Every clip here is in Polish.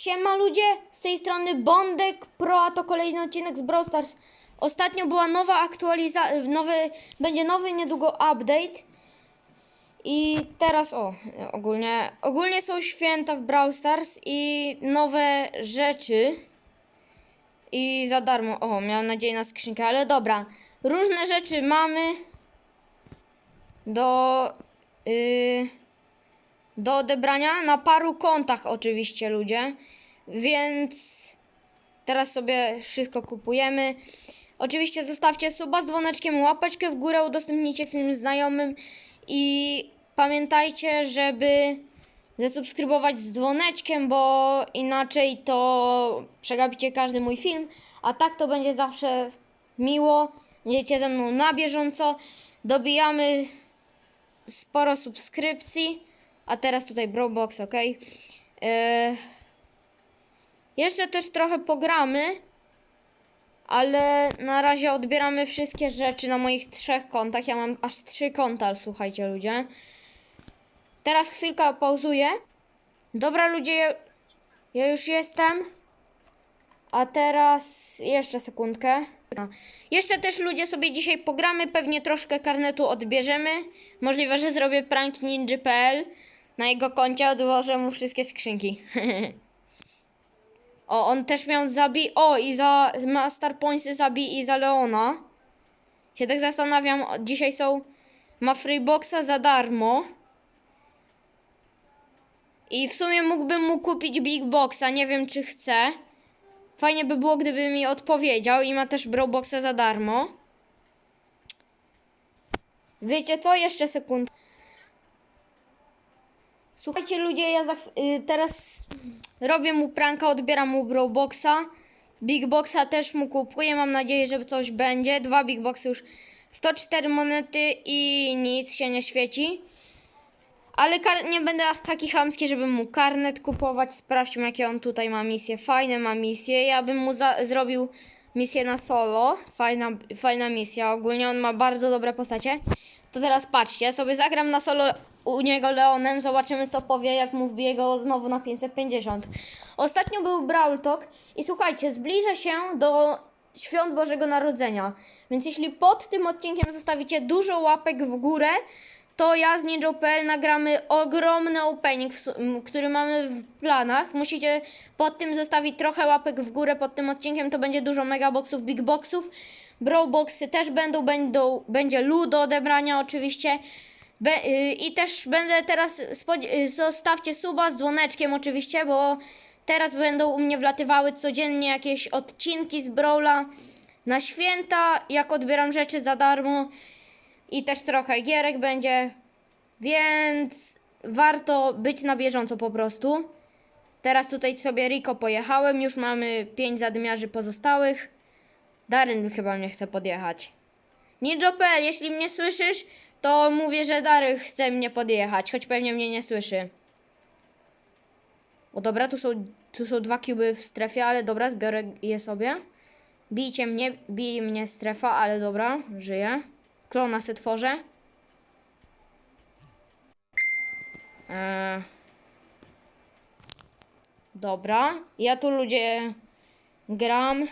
Siema ludzie, z tej strony Bondek Pro, a to kolejny odcinek z Brawl Stars. Ostatnio była nowa aktualizacja, nowy, będzie nowy niedługo update. I teraz o, ogólnie, ogólnie są święta w Brawl Stars i nowe rzeczy. I za darmo, o, miałem nadzieję na skrzynkę, ale dobra. Różne rzeczy mamy do... Yy, do odebrania na paru kontach oczywiście ludzie, więc teraz sobie wszystko kupujemy. Oczywiście zostawcie suba z dzwoneczkiem, łapeczkę w górę, udostępnijcie film znajomym i pamiętajcie, żeby zasubskrybować z dzwoneczkiem, bo inaczej to przegapicie każdy mój film, a tak to będzie zawsze miło. Będziecie ze mną na bieżąco. Dobijamy sporo subskrypcji. A teraz tutaj Brawlbox, ok? Yy, jeszcze też trochę pogramy, ale na razie odbieramy wszystkie rzeczy na moich trzech kontach. Ja mam aż trzy konta, słuchajcie ludzie. Teraz chwilkę pauzuję. Dobra ludzie, ja, ja już jestem. A teraz jeszcze sekundkę. Jeszcze też ludzie sobie dzisiaj pogramy, pewnie troszkę karnetu odbierzemy. Możliwe, że zrobię prank ninja.pl. Na jego koncie odłożę mu wszystkie skrzynki. o, on też miał zabi... O, i za... ma Star Pointsy zabi i za Leona. Się tak zastanawiam, dzisiaj są... Ma Freeboxa za darmo. I w sumie mógłbym mu kupić Big Boxa, nie wiem czy chcę. Fajnie by było, gdyby mi odpowiedział i ma też Brawlboxa za darmo. Wiecie co? Jeszcze sekund. Słuchajcie ludzie, ja y, teraz robię mu pranka, odbieram mu Brawlboxa. Big Boxa też mu kupuję, mam nadzieję, że coś będzie. Dwa Big Boxy już. 104 monety i nic się nie świeci. Ale nie będę aż taki chamski, żeby mu karnet kupować. Sprawdźmy, jakie on tutaj ma misje. Fajne ma misje. Ja bym mu zrobił misję na solo. Fajna, fajna misja. Ogólnie on ma bardzo dobre postacie. To teraz patrzcie, sobie zagram na solo u niego Leonem. Zobaczymy, co powie, jak mu wbije go znowu na 550. Ostatnio był Brawl Talk i słuchajcie, zbliża się do świąt Bożego Narodzenia. Więc jeśli pod tym odcinkiem zostawicie dużo łapek w górę, to ja z Ninja.pl nagramy ogromny opening, który mamy w planach. Musicie pod tym zostawić trochę łapek w górę pod tym odcinkiem, to będzie dużo megaboxów, big boxów. Brawlboxy też będą, będą, będzie loot do odebrania oczywiście. Be, y, I też będę teraz, y, zostawcie suba z dzwoneczkiem oczywiście, bo teraz będą u mnie wlatywały codziennie jakieś odcinki z Brawla na święta, jak odbieram rzeczy za darmo i też trochę gierek będzie, więc warto być na bieżąco po prostu. Teraz tutaj sobie Rico pojechałem, już mamy 5 zadmiarzy pozostałych. Daryn chyba mnie chce podjechać. Ninja.pl, jeśli mnie słyszysz, to mówię, że Daryn chce mnie podjechać, choć pewnie mnie nie słyszy. O dobra, tu są, tu są dwa kuby w strefie, ale dobra, zbiorę je sobie. Bijcie mnie, bije mnie strefa, ale dobra, żyję. Klona se tworzę. Eee. Dobra, ja tu ludzie gram.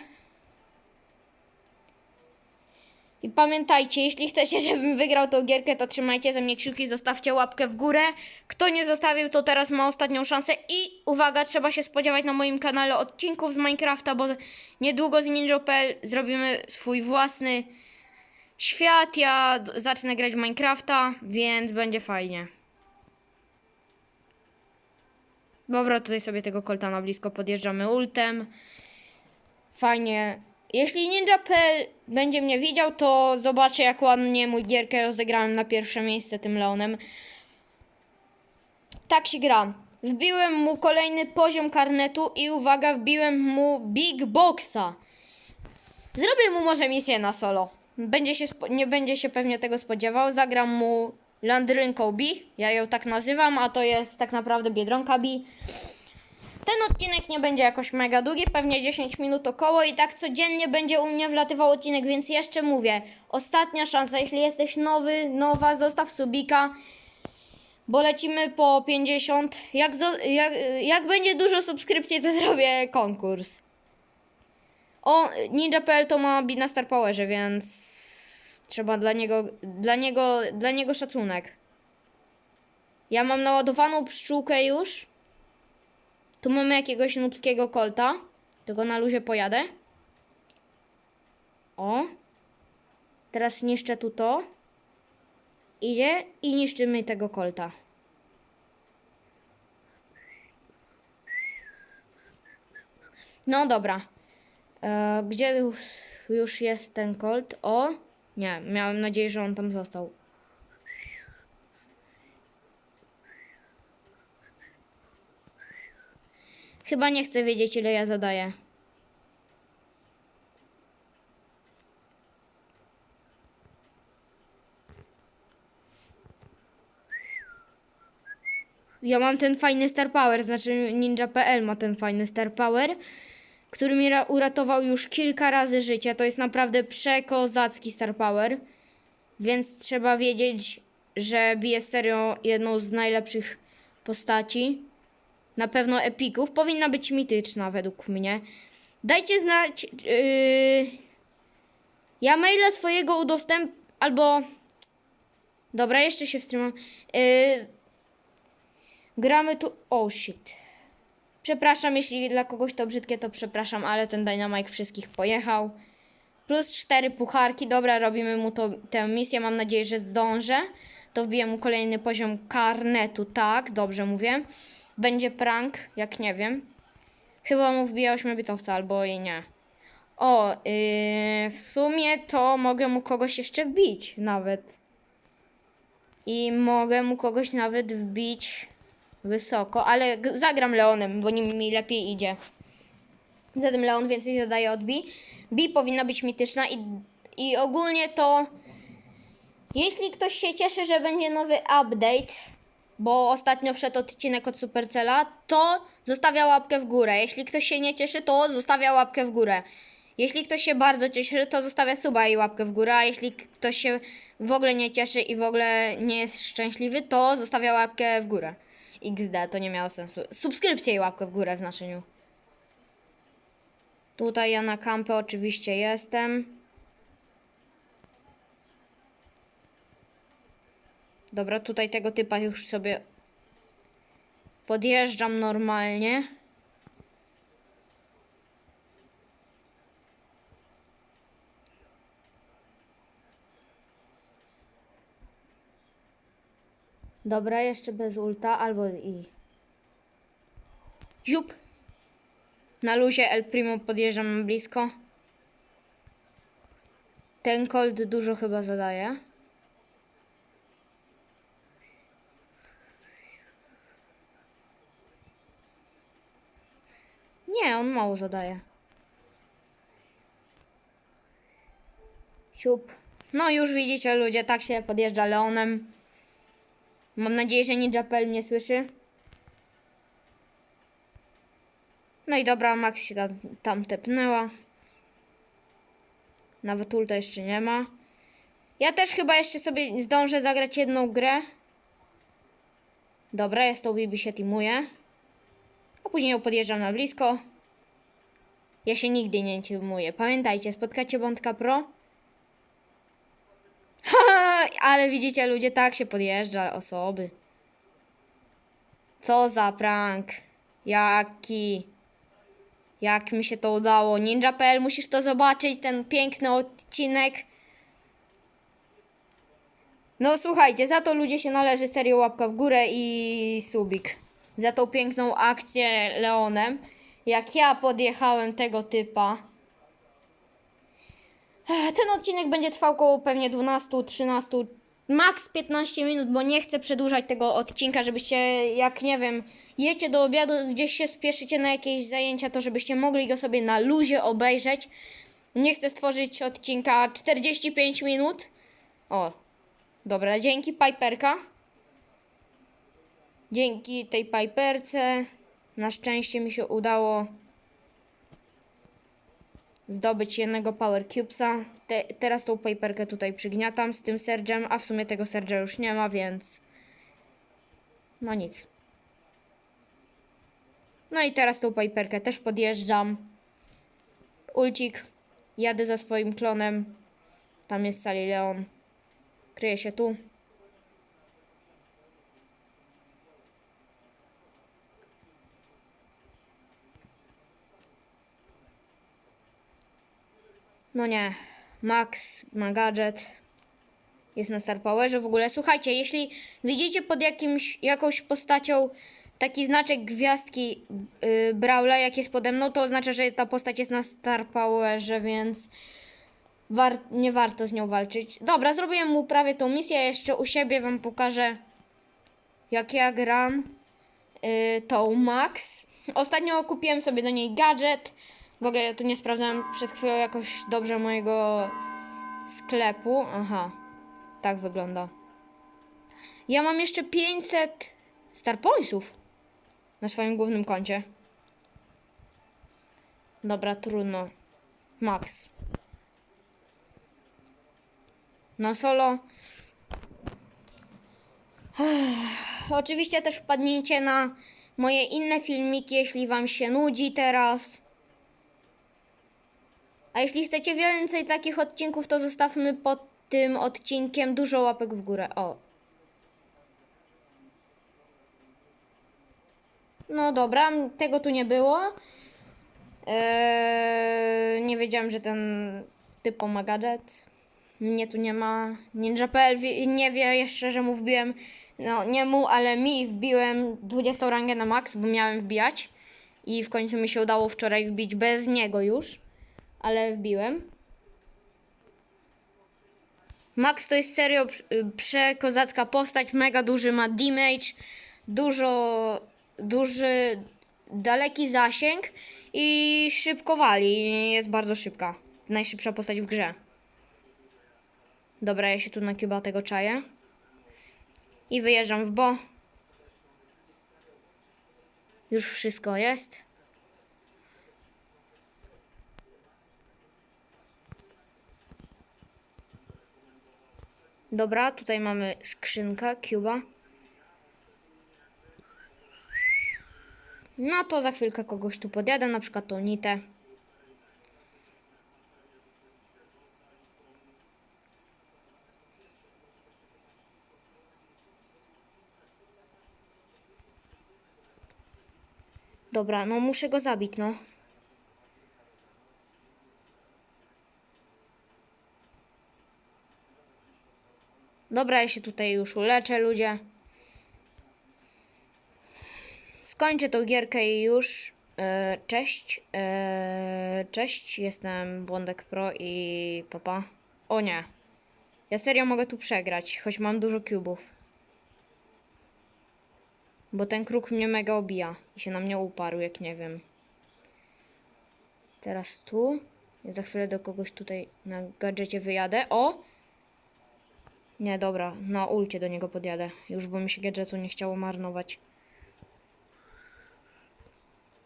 I pamiętajcie, jeśli chcecie, żebym wygrał tą gierkę, to trzymajcie ze mnie kciuki, zostawcie łapkę w górę. Kto nie zostawił, to teraz ma ostatnią szansę. I uwaga, trzeba się spodziewać na moim kanale odcinków z Minecrafta, bo niedługo z Ninja.pl zrobimy swój własny świat. Ja zacznę grać w Minecrafta, więc będzie fajnie. Dobra, tutaj sobie tego kolta na blisko podjeżdżamy ultem. Fajnie. Jeśli Ninja.pl będzie mnie widział, to zobaczę jak ładnie mój gierkę rozegrałem na pierwsze miejsce tym Leonem. Tak się gra. Wbiłem mu kolejny poziom karnetu i uwaga, wbiłem mu Big Boxa. Zrobię mu może misję na solo. Będzie się nie będzie się pewnie tego spodziewał. Zagram mu Landrynką B. Ja ją tak nazywam, a to jest tak naprawdę Biedronka B. Ten odcinek nie będzie jakoś mega długi, pewnie 10 minut około i tak codziennie będzie u mnie wlatywał odcinek, więc jeszcze mówię, ostatnia szansa, jeśli jesteś nowy, nowa, zostaw subika, bo lecimy po 50. Jak, jak, jak będzie dużo subskrypcji, to zrobię konkurs. O, Ninja.pl to ma bit na Star Powerze, więc trzeba dla niego, dla niego, dla niego szacunek. Ja mam naładowaną pszczółkę już. Tu mamy jakiegoś nubskiego kolta. Tylko na luzie pojadę. O. Teraz niszczę tu to. Idzie i niszczymy tego kolta. No dobra. E, gdzie już jest ten kolt? O! Nie, miałem nadzieję, że on tam został. Chyba nie chcę wiedzieć, ile ja zadaję. Ja mam ten fajny Star Power, znaczy Ninja.pl ma ten fajny Star Power, który mi ra- uratował już kilka razy życie. To jest naprawdę przekozacki Star Power, więc trzeba wiedzieć, że bije serio jedną z najlepszych postaci. Na pewno epików. Powinna być mityczna według mnie. Dajcie znać. Yy... Ja maila swojego udostęp... Albo. Dobra, jeszcze się wstrzymam. Yy... Gramy tu. Oh shit. Przepraszam, jeśli dla kogoś to brzydkie, to przepraszam, ale ten Dynamite wszystkich pojechał. Plus cztery pucharki. Dobra, robimy mu to, tę misję. Mam nadzieję, że zdążę. To wbiję mu kolejny poziom karnetu. Tak, dobrze mówię. Będzie prank, jak nie wiem. Chyba mu wbija 8-bitowca albo i nie. O, yy, w sumie to mogę mu kogoś jeszcze wbić nawet. I mogę mu kogoś nawet wbić wysoko, ale zagram Leonem, bo nim mi lepiej idzie. Zatem Leon więcej zadaje od Bi. Bi powinna być mityczna i, i ogólnie to jeśli ktoś się cieszy, że będzie nowy update, bo ostatnio wszedł odcinek od Supercella, to zostawia łapkę w górę. Jeśli ktoś się nie cieszy, to zostawia łapkę w górę. Jeśli ktoś się bardzo cieszy, to zostawia suba i łapkę w górę, a jeśli ktoś się w ogóle nie cieszy i w ogóle nie jest szczęśliwy, to zostawia łapkę w górę. XD, to nie miało sensu. Subskrypcję i łapkę w górę w znaczeniu. Tutaj ja na kampę oczywiście jestem. Dobra, tutaj tego typa już sobie podjeżdżam normalnie. Dobra, jeszcze bez ulta, albo i... Ziup! Na luzie El Primo podjeżdżam blisko. Ten Colt dużo chyba zadaje. Nie, on mało zadaje. Siup. No już widzicie ludzie, tak się podjeżdża Leonem. Mam nadzieję, że Ninja.pl mnie słyszy. No i dobra, Max się tam, tam tepnęła. Nawet ulta jeszcze nie ma. Ja też chyba jeszcze sobie zdążę zagrać jedną grę. Dobra, jest to Bibi się teamuje. A później ją podjeżdżam na blisko. Ja się nigdy nie teamuję. Pamiętajcie, spotkacie Bątka Pro. Ale widzicie ludzie, tak się podjeżdża osoby. Co za prank. Jaki. Jak mi się to udało. Ninja.pl, musisz to zobaczyć, ten piękny odcinek. No słuchajcie, za to ludzie się należy serio łapka w górę i subik. Za tą piękną akcję Leonem. Jak ja podjechałem tego typa. Ten odcinek będzie trwał około pewnie 12, 13, max 15 minut, bo nie chcę przedłużać tego odcinka, żebyście, jak nie wiem, jecie do obiadu, gdzieś się spieszycie na jakieś zajęcia, to żebyście mogli go sobie na luzie obejrzeć. Nie chcę stworzyć odcinka 45 minut. O, dobra, dzięki Piperka. Dzięki tej Piperce na szczęście mi się udało zdobyć jednego Power Cubesa. Te, teraz tą paperkę tutaj przygniatam z tym Sergem, a w sumie tego Serga już nie ma, więc No nic. No i teraz tą Piperkę też podjeżdżam. Ulcik. Jadę za swoim klonem. Tam jest Sally Leon. Kryje się tu. No nie. Max ma gadżet. Jest na Star Powerze w ogóle. Słuchajcie, jeśli widzicie pod jakimś, jakąś postacią taki znaczek gwiazdki yy, Brawla, jak jest pode mną, to oznacza, że ta postać jest na Star Powerze, więc war nie warto z nią walczyć. Dobra, zrobiłem mu prawie tą misję. Jeszcze u siebie wam pokażę, jak ja gram yy, tą Max. Ostatnio kupiłem sobie do niej gadżet. W ogóle ja tu nie sprawdzałem przed chwilą jakoś dobrze mojego sklepu. Aha, tak wygląda. Ja mam jeszcze 500 Star Pointsów na swoim głównym koncie. Dobra, trudno. Max. Na solo. Oczywiście też wpadnijcie na moje inne filmiki, jeśli Wam się nudzi teraz. A jeśli chcecie więcej takich odcinków, to zostawmy pod tym odcinkiem dużo łapek w górę. O. No dobra, tego tu nie było. Eee, nie wiedziałem, że ten typ ma gadżet. Mnie tu nie ma. Ninja.pl nie wie jeszcze, że mu wbiłem. No, nie mu, ale mi wbiłem 20 rangę na max, bo miałem wbijać. I w końcu mi się udało wczoraj wbić bez niego już. Ale wbiłem. Max to jest serio prze- przekozacka postać, mega duży ma damage, dużo, duży, daleki zasięg i szybko wali, jest bardzo szybka. Najszybsza postać w grze. Dobra, ja się tu na Cuba tego czaję. I wyjeżdżam w bo. Już wszystko jest. Dobra, tutaj mamy skrzynkę Cuba. No to za chwilkę kogoś tu podjadę, na przykład tą Nitę. Dobra, no muszę go zabić, no. Dobra, ja się tutaj już uleczę, ludzie. Skończę tą gierkę i już. E, cześć. E, cześć, jestem Błądek Pro i papa. O nie. Ja serio mogę tu przegrać, choć mam dużo kubów. Bo ten kruk mnie mega obija i się na mnie uparł, jak nie wiem. Teraz tu. Ja za chwilę do kogoś tutaj na gadżecie wyjadę. O! Nie, dobra, na ulcie do niego podjadę. Już bo mi się gadżetu nie chciało marnować.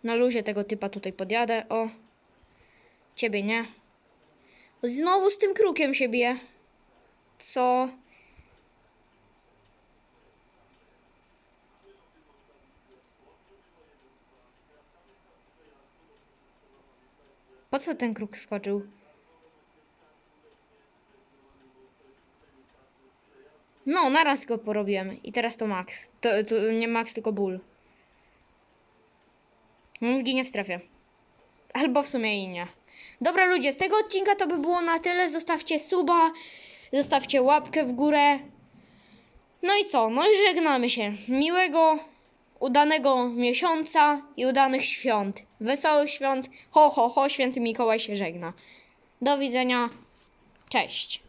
Na luzie tego typa tutaj podjadę. O! Ciebie nie. Znowu z tym krukiem się bije. Co? Po co ten kruk skoczył? No, naraz go porobiłem. I teraz to Max. To, to nie Max, tylko Bull. On zginie w strefie. Albo w sumie i nie. Dobra ludzie, z tego odcinka to by było na tyle. Zostawcie suba, zostawcie łapkę w górę. No i co? No i żegnamy się. Miłego, udanego miesiąca i udanych świąt. Wesołych świąt. Ho, ho, ho, święty Mikołaj się żegna. Do widzenia. Cześć.